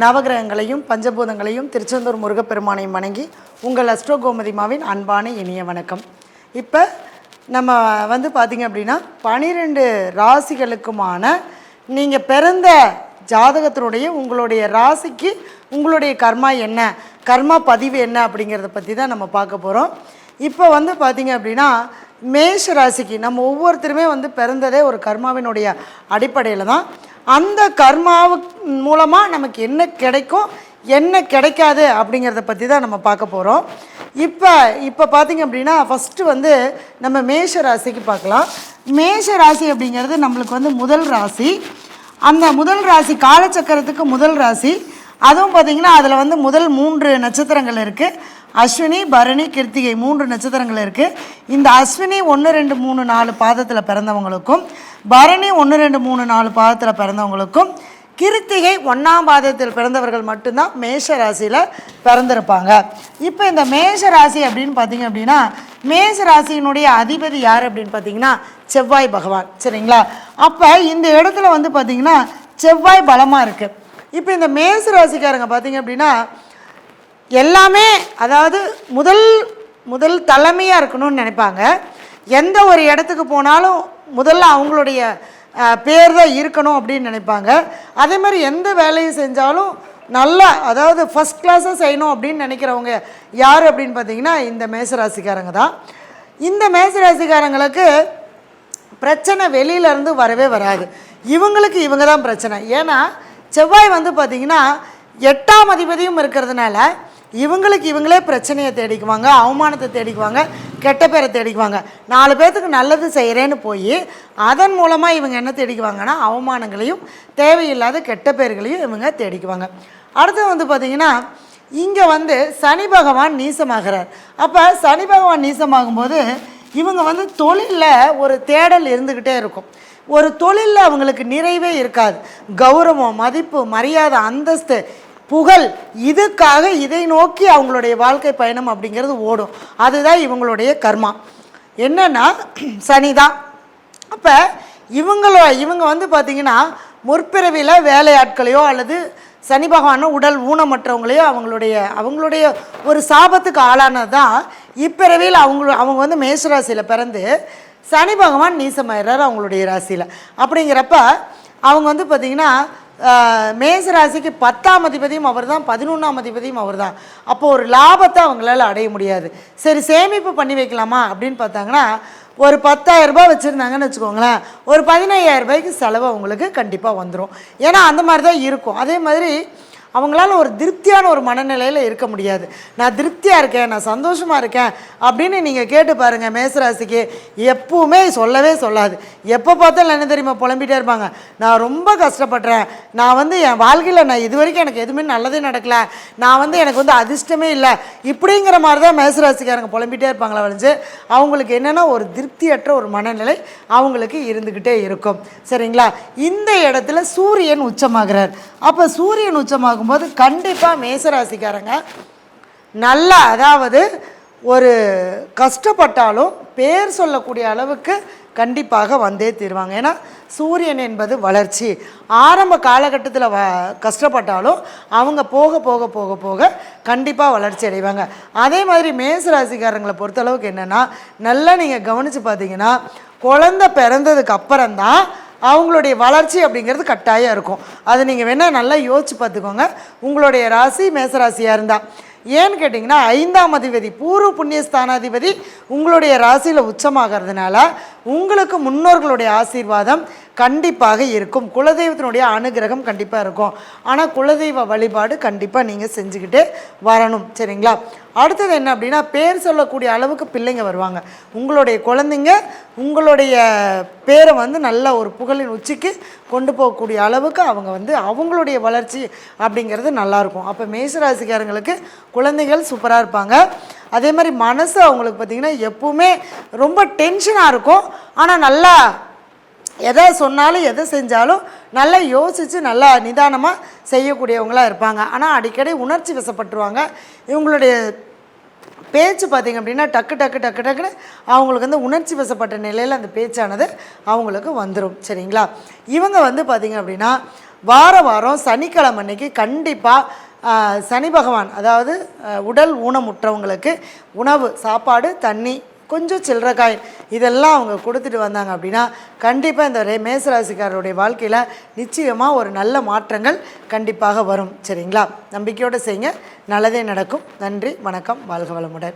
நவகிரகங்களையும் பஞ்சபூதங்களையும் திருச்செந்தூர் முருகப்பெருமானையும் வணங்கி உங்கள் அஸ்ட்ரோ கோமதிமாவின் அன்பான இனிய வணக்கம். இப்போ நம்ம வந்து பார்த்திங்க அப்படின்னா பனிரெண்டு ராசிகளுக்குமான நீங்கள் பிறந்த ஜாதகத்தினுடைய உங்களுடைய ராசிக்கு உங்களுடைய கர்மா என்ன கர்மா பதிவு என்ன அப்படிங்கிறத பற்றி தான் நம்ம பார்க்க போகிறோம் இப்போ வந்து பார்த்திங்க அப்படின்னா மேஷ ராசிக்கு நம்ம ஒவ்வொருத்தருமே வந்து பிறந்ததே ஒரு கர்மாவினுடைய அடிப்படையில் தான். அந்த கர்மாவு மூலமாக நமக்கு என்ன கிடைக்கும் என்ன கிடைக்காது அப்படிங்கிறத பற்றி தான் நம்ம பார்க்க போகிறோம் இப்போ இப்போ பார்த்திங்க அப்படின்னா ஃபஸ்ட்டு வந்து நம்ம மேஷ ராசிக்கு பார்க்கலாம். மேஷ ராசி அப்படிங்கிறது நம்மளுக்கு வந்து முதல் ராசி. அந்த முதல் ராசி காலச்சக்கரத்துக்கு முதல் ராசி. அதுவும் பார்த்திங்கன்னா அதில் வந்து முதல் மூன்று நட்சத்திரங்கள் இருக்குது அஸ்வினி பரணி கிருத்திகை மூன்று நட்சத்திரங்கள் இருக்குது இந்த அஸ்வினி ஒன்று ரெண்டு மூணு நாலு பாதத்தில் பிறந்தவங்களுக்கும் பரணி ஒன்று ரெண்டு மூணு நாலு பாதத்தில் பிறந்தவங்களுக்கும் கிருத்திகை ஒன்றாம் பாதத்தில் பிறந்தவர்கள் மட்டும்தான் மேஷ ராசியில் பிறந்திருப்பாங்க. இப்போ இந்த மேஷ ராசி அப்படின்னு பார்த்தீங்க அப்படின்னா மேஷ ராசியினுடைய அதிபதி யார் அப்படின்னு பார்த்தீங்கன்னா செவ்வாய் பகவான். சரிங்களா? அப்போ இந்த இடத்துல வந்து பார்த்தீங்கன்னா செவ்வாய் பலமாக இருக்குது இப்போ இந்த மேஷ ராசிக்காரங்க பார்த்தீங்க அப்படின்னா எல்லாமே அதாவது முதல் முதல் தலைமையாக இருக்கணும்னு நினைப்பாங்க. எந்த ஒரு இடத்துக்கு போனாலும் முதல்ல அவங்களுடைய பேர் தான் இருக்கணும் அப்படின்னு நினைப்பாங்க. அதே மாதிரி எந்த வேலையும் செஞ்சாலும் நல்லா அதாவது ஃபஸ்ட் கிளாஸாக செய்யணும் அப்படின்னு நினைக்கிறவங்க யார் அப்படின்னு பார்த்தீங்கன்னா இந்த மேசராசிக்காரங்க தான். இந்த மேசராசிக்காரங்களுக்கு பிரச்சனை வெளியில இருந்து வரவே வராது. இவங்களுக்கு இவங்க தான் பிரச்சனை. ஏன்னா செவ்வாய் வந்து பார்த்திங்கன்னா எட்டாம் அதிபதியும் இருக்கிறதுனால இவங்களுக்கு இவங்களே பிரச்சனையை தேடிக்குவாங்க அவமானத்தை தேடிக்குவாங்க கெட்ட பேரை தேடிக்குவாங்க. நாலு பேர்த்துக்கு நல்லது செய்கிறேன்னு போய் அதன் மூலமாக இவங்க என்ன தேடிக்குவாங்கன்னா அவமானங்களையும் தேவையில்லாத கெட்ட பேர்களையும் இவங்க தேடிக்குவாங்க. அடுத்து வந்து பார்த்திங்கன்னா இங்கே வந்து சனி பகவான் நீசமாகிறார். அப்போ சனி பகவான் நீசமாகும்போது இவங்க வந்து தொழிலில் ஒரு தேடல் இருந்துக்கிட்டே இருக்கும். ஒரு தொழிலில் அவங்களுக்கு நிறைவே இருக்காது. கௌரவம் மதிப்பு மரியாதை அந்தஸ்து புகழ் இதுக்காக இதை நோக்கி அவங்களுடைய வாழ்க்கை பயணம் அப்படிங்கிறது ஓடும். அதுதான் இவங்களுடைய கர்மா. என்னன்னா சனி தான் அப்போ இவங்களோ இவங்க வந்து பார்த்திங்கன்னா முற்பிறவியில் வேலையாட்களையோ அல்லது சனி பகவானோ உடல் ஊனமற்றவங்களையோ அவங்களுடைய அவங்களுடைய ஒரு சாபத்துக்கு ஆளானது தான் இப்பிறவியில் அவங்க அவங்க வந்து மேஷராசியில் பிறந்து சனி பகவான் நீசமாயிடுறாரு அவங்களுடைய ராசியில். அப்படிங்கிறப்ப அவங்க வந்து பார்த்திங்கன்னா மேசராசிக்கு பத்தாம் அதிபதியும் அவர் தான் பதினொன்றாம் அதிபதியும் அவர் தான் அப்போது ஒரு லாபத்தை அவங்களால அடைய முடியாது. சரி சேமிப்பு பண்ணி வைக்கலாமா அப்படின்னு பார்த்தாங்கன்னா ஒரு பத்தாயிரரூபா வச்சுருந்தாங்கன்னு வச்சுக்கோங்களேன் ஒரு பதினையாயிரரூபாய்க்கு செலவு அவங்களுக்கு கண்டிப்பாக வந்துடும் ஏன்னா அந்த மாதிரி தான் இருக்கும். அதே மாதிரி அவங்களால ஒரு திருப்தியான ஒரு மனநிலையில் இருக்க முடியாது. நான் திருப்தியாக இருக்கேன் நான் சந்தோஷமாக இருக்கேன் அப்படின்னு நீங்கள் கேட்டு பாருங்கள் மேசராசிக்கு. எப்பவுமே சொல்லவே சொல்லாது. எப்போ பார்த்தாலும் என்ன தெரியுமா புலம்பிட்டே இருப்பாங்க. நான் ரொம்ப கஷ்டப்படுறேன். நான் வந்து என் வாழ்க்கையில் நான் இது வரைக்கும் எனக்கு எதுவுமே நல்லதே நடக்கல. நான் வந்து எனக்கு வந்து அதிர்ஷ்டமே இல்லை. இப்படிங்கிற மாதிரி தான் மேசராசிக்காரங்க புலம்பிட்டே இருப்பாங்களா வழிஞ்சு அவங்களுக்கு என்னென்னா ஒரு திருப்தியற்ற ஒரு மனநிலை அவங்களுக்கு இருந்துக்கிட்டே இருக்கும். சரிங்களா? இந்த இடத்துல சூரியன் உச்சமாகிறார். அப்போ சூரியன் உச்சமாகும் பார்க்கும்போது கண்டிப்பாக மேசராசிக்காரங்க நல்லா அதாவது ஒரு கஷ்டப்பட்டாலும் பேர் சொல்லக்கூடிய அளவுக்கு கண்டிப்பாக வந்தே தீருவாங்க. ஏன்னா சூரியன் என்பது வளர்ச்சி. ஆரம்ப காலகட்டத்தில் வ கஷ்டப்பட்டாலும் அவங்க போக போக போக போக கண்டிப்பாக வளர்ச்சி அடைவாங்க. அதே மாதிரி மேச ராசிக்காரங்களை பொறுத்தளவுக்கு என்னென்னா நல்லா நீங்கள் கவனித்து பார்த்தீங்கன்னா குழந்த பிறந்ததுக்கு அப்புறம்தான் அவங்களுடைய வளர்ச்சி அப்படிங்கிறது கட்டாயம் இருக்கும். அது நீங்கள் வேணால் நல்லா யோசிச்சு பார்த்துக்கோங்க. உங்களுடைய ராசி மேசராசியாக இருந்தால் ஏன்னு கேட்டிங்கன்னா ஐந்தாம் அதிபதி பூர்வ புண்ணிய ஸ்தானாதிபதி உங்களுடைய ராசியில் உச்சமாகிறதுனால உங்களுக்கு முன்னோர்களுடைய ஆசீர்வாதம் கண்டிப்பாக இருக்கும். குலதெய்வத்தினுடைய அனுகிரகம் கண்டிப்பாக இருக்கும். ஆனால் குலதெய்வ வழிபாடு கண்டிப்பாக நீங்கள் செஞ்சுக்கிட்டே வரணும். சரிங்களா? அடுத்தது என்ன அப்படின்னா பேர் சொல்லக்கூடிய அளவுக்கு பிள்ளைங்க வருவாங்க. உங்களுடைய குழந்தைங்க உங்களுடைய பேரை வந்து நல்ல ஒரு புகழின் உச்சிக்கு கொண்டு போகக்கூடிய அளவுக்கு அவங்க வந்து அவங்களுடைய வளர்ச்சி அப்படிங்கிறது நல்லாயிருக்கும் அப்போ மேசராசிக்காரங்களுக்கு குழந்தைகள் சூப்பராக இருப்பாங்க. அதே மாதிரி மனசு அவங்களுக்கு பார்த்திங்கன்னா எப்பவுமே ரொம்ப டென்ஷனாக இருக்கும். ஆனால் நல்லா எதை சொன்னாலும் எதை செஞ்சாலும் நல்லா யோசித்து நல்லா நிதானமாக செய்யக்கூடியவங்களாக இருப்பாங்க. ஆனால் அடிக்கடி உணர்ச்சி வசப்பட்டுருவாங்க. இவங்களுடைய பேச்சு பார்த்திங்க அப்படின்னா டக்கு டக்கு டக்கு டக்குன்னு அவங்களுக்கு வந்து உணர்ச்சி வசப்பட்ட நிலையில் அந்த பேச்சானது அவங்களுக்கு வந்துடும் சரிங்களா? இவங்க வந்து பார்த்திங்க அப்படின்னா வார வாரம் சனிக்கிழமை அன்னைக்கு கண்டிப்பாக சனி பகவான் அதாவது உடல் ஊனமுற்றவங்களுக்கு உணவு சாப்பாடு தண்ணி கொஞ்சம் சில்லற காயின் இதெல்லாம் அவங்க கொடுத்துட்டு வந்தாங்க அப்படின்னா கண்டிப்பாக இந்த ரே- மேசராசிக்காரருடைய வாழ்க்கையில் நிச்சயமாக ஒரு நல்ல மாற்றங்கள் கண்டிப்பாக வரும். சரிங்களா? நம்பிக்கையோடு செய்யுங்க. நல்லதே நடக்கும். நன்றி வணக்கம். வாழ்க வளமுடன்.